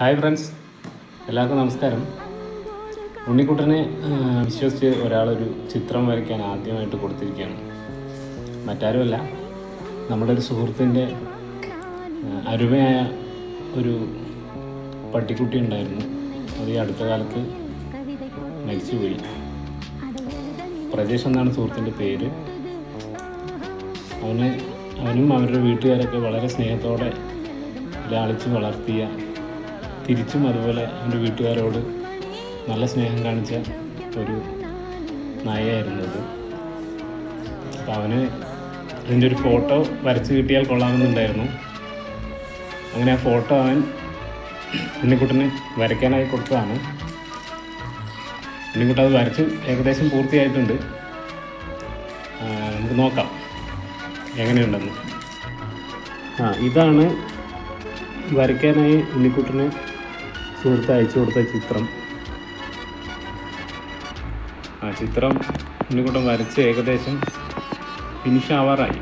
Hi friends. എല്ലാവർക്കും നമസ്കാരം. ഉണ്ണിക്കുട്ടനെ വിശ്വസിച്ച് ഒരാളൊരു ചിത്രം വരയ്ക്കാൻ ആദ്യമായിട്ട് കൊടുത്തിരിക്കുകയാണ്. മറ്റാരുമല്ല നമ്മുടെ ഒരു സുഹൃത്തിന്റെ അരുമയായ ഒരു പട്ടിക്കുട്ടി ഉണ്ടായിരുന്നു. അത് ഈ അടുത്ത കാലത്ത് മരിച്ചുപോയി. പ്രജേഷ് എന്നാണ് സുഹൃത്തിന്റെ പേര്. അവന് അവനും അവരുടെ വീട്ടുകാരൊക്കെ വളരെ സ്നേഹത്തോടെ ലാളിച്ച് വളർത്തിയ തിരിച്ചും അതുപോലെ എന്റെ വീട്ടുകാരോട് നല്ല സ്നേഹം കാണിച്ച ഒരു നായയായിരുന്നു അത്. അപ്പോൾ അവന് അതിന്റെ ഒരു ഫോട്ടോ വരച്ച് കിട്ടിയാൽ കൊള്ളാമെന്നുണ്ടായിരുന്നു. അങ്ങനെ ആ ഫോട്ടോ അവൻ ഉണ്ണിക്കുട്ടന് വരയ്ക്കാനായി കൊടുത്തതാണ്. ഉണ്ണിക്കുട്ടൻ അത് വരച്ച് ഏകദേശം പൂർത്തിയായിട്ടുണ്ട്. നമുക്ക് നോക്കാം എങ്ങനെയുണ്ടെന്ന്. ആ ഇതാണ് വരയ്ക്കാനായി ഉണ്ണിക്കുട്ടന് സുഹൃത്ത് അയച്ചു കൊടുത്ത ചിത്രം. ആ ചിത്രം ഉണ്ണിക്കുട്ടൻ വരച്ച് ഏകദേശം ഫിനിഷ് ആവാറായി.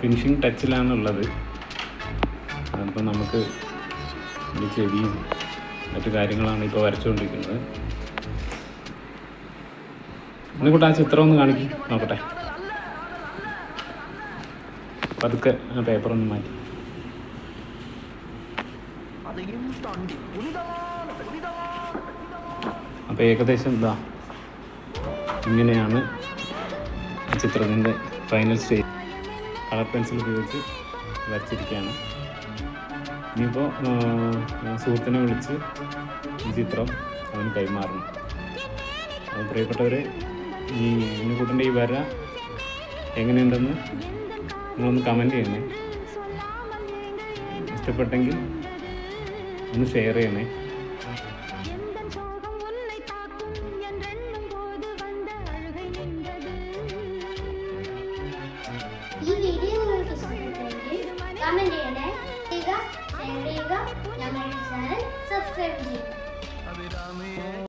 ഫിനിഷിങ് ടച്ചിലാണുള്ളത് അപ്പോൾ നമുക്ക് ചെടിയും മറ്റു കാര്യങ്ങളാണ് ഇപ്പോൾ വരച്ചുകൊണ്ടിരിക്കുന്നത് ഉണ്ണിക്കുട്ടൻ ആ ചിത്രം ഒന്ന് കാണിക്കും. നോക്കട്ടെ. പതുക്കെ ആ പേപ്പറൊന്ന് മാറ്റി. അപ്പോൾ ഏകദേശം എന്താ ഇങ്ങനെയാണ് ചിത്രത്തിന്റെ ഫൈനൽ സ്റ്റേജ് കളർ പെൻസിൽ ഉപയോഗിച്ച് വരച്ചിരിക്കുകയാണ്. ഇനിയിപ്പോൾ സുഹൃത്തിനെ വിളിച്ച് ഈ ചിത്രം അവന് കൈമാറണം. അപ്പോൾ പ്രിയപ്പെട്ടവരെ ഈ ഉണ്ണിക്കുട്ടന്റെ ഈ വര എങ്ങനെയുണ്ടെന്ന് നിങ്ങളൊന്ന് കമന്റ് ചെയ്യണേ. ഇഷ്ടപ്പെട്ടെങ്കിൽ ഒന്ന് ഷെയർ ചെയ്യണേ. ഈ വീഡിയോ നിങ്ങൾക്ക് ചെയ്യണേ. ചെയ്യുക ഞങ്ങളുടെ ചാനൽ സബ്സ്ക്രൈബ് ചെയ്യുക